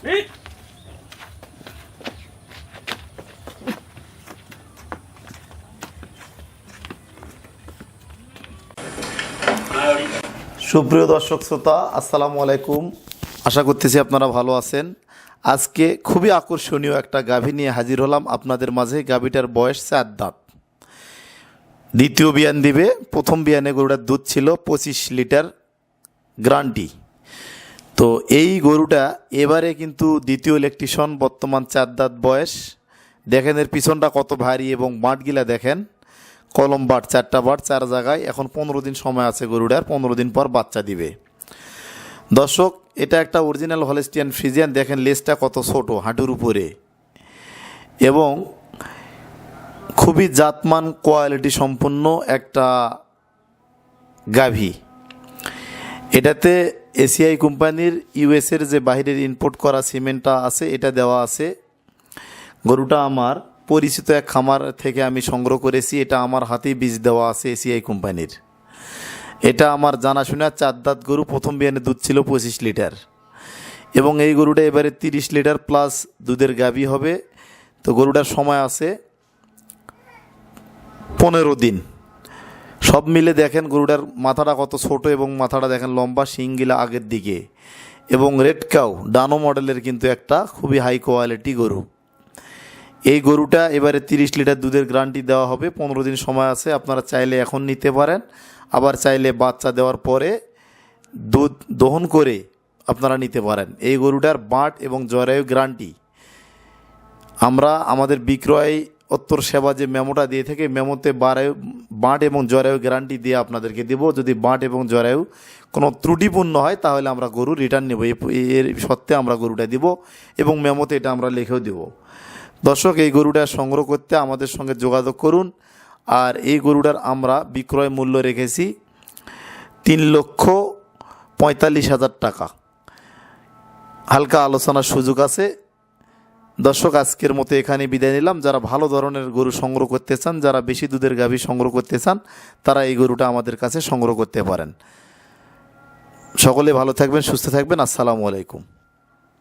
সুপ্রিয় দর্শক শ্রোতা, আসসালামু আলাইকুম। আশা করতেছি আপনারা ভালো আছেন। আজকে খুবই আকর্ষণীয় একটা গাভী নিয়ে হাজির হলাম আপনাদের মাঝে। গাভীটার বয়স চার দাঁত। দ্বিতীয় বিয়ান দিবে। প্রথম বিয়ানে গরুটার দুধ ছিল পঁচিশ লিটার গ্রান্টি তো এই গরুটা এবারে কিন্তু দ্বিতীয় ইলেকট্রিশন বর্তমান চার দাঁত বয়স। দেখেন এর পিছনটা কত ভারী এবং বাঁটগিলা দেখেন। কলম বাট, চারটা বাট, চার জায়গায়। এখন পনেরো দিন সময় আছে গরুটার, পনেরো দিন পর বাচ্চা দিবে। দর্শক, এটা একটা অরিজিনাল হলেস্টিয়ান ফ্রিজিয়ান দেখেন লেজটা কত ছোট, হাঁটুর উপরে। এবং খুবই জাতমান কোয়ালিটি সম্পন্ন একটা গাভী। এটাতে এসিআই কোম্পানির ইউএসের যে বাইরের ইম্পোর্ট করা সিমেন্টটা আছে, এটা দেওয়া আছে। গরুটা আমার, পরিচিত এক খামার থেকে আমি সংগ্রহ করেছি, এটা আমার হাতেই বীজ দেওয়া আছে এসিআই কোম্পানির। এটা আমার জানাশোনা চার দাঁত গরু, প্রথম বিয়ানে দুধ ছিল পঁচিশ লিটার। এবং এই গরুটা এবারে তিরিশ লিটার প্লাস দুধের গাভী হবে। তো গরুটার সময় আছে পনেরো দিন। সব মিলে দেখেন গরুটার মাথাটা কত ছোট এবং মাথাটা দেখেন লম্বা শিংগিলা আগের দিকে। এবং রেড কাউ, ডানো মডেলের কিন্তু একটা খুবই হাই কোয়ালিটি গরু। এই গরুটা এবারে তিরিশ লিটার দুধের গ্যারান্টি দেওয়া হবে, পনেরো দিন সময় আছে, আপনারা চাইলে এখন নিতে পারেন। আবার চাইলে বাচ্চা দেওয়ার পরে দুধ দহন করে আপনারা নিতে পারেন। এই গরুটার বাঁট এবং জরায়ু গ্যারান্টি আমরা, আমাদের বিক্রয় উত্তর সেবা যে মেমোটা দিয়ে থাকে মেমোতে বারায়ু বাঁট এবং জরায়ু গ্যারান্টি দিয়ে আপনাদেরকে দেবো। যদি বাঁট এবং জরায়ু কোনো ত্রুটিপূর্ণ হয়, তাহলে আমরা গরু রিটার্ন নেব। এর সত্ত্বে আমরা গরুটা দিব এবং মেমোতে এটা আমরা লিখেও দেব। দর্শক, এই গরুটা সংগ্রহ করতে আমাদের সঙ্গে যোগাযোগ করুন। আর এই গরুটার আমরা বিক্রয় মূল্য রেখেছি তিন লক্ষ পঁয়তাল্লিশ হাজার টাকা। হালকা আলোচনার সুযোগ আছে। দর্শক, আজকের মতো এখানে বিদায় নিলাম। যারা ভালো ধরনের গরু সংগ্রহ করতে চান, যারা বেশি দুধের গাভী সংগ্রহ করতে চান, তারা এই গরুটা আমাদের কাছে সংগ্রহ করতে পারেন। সকলে ভালো থাকবেন, সুস্থ থাকবেন। আসসালামু আলাইকুম।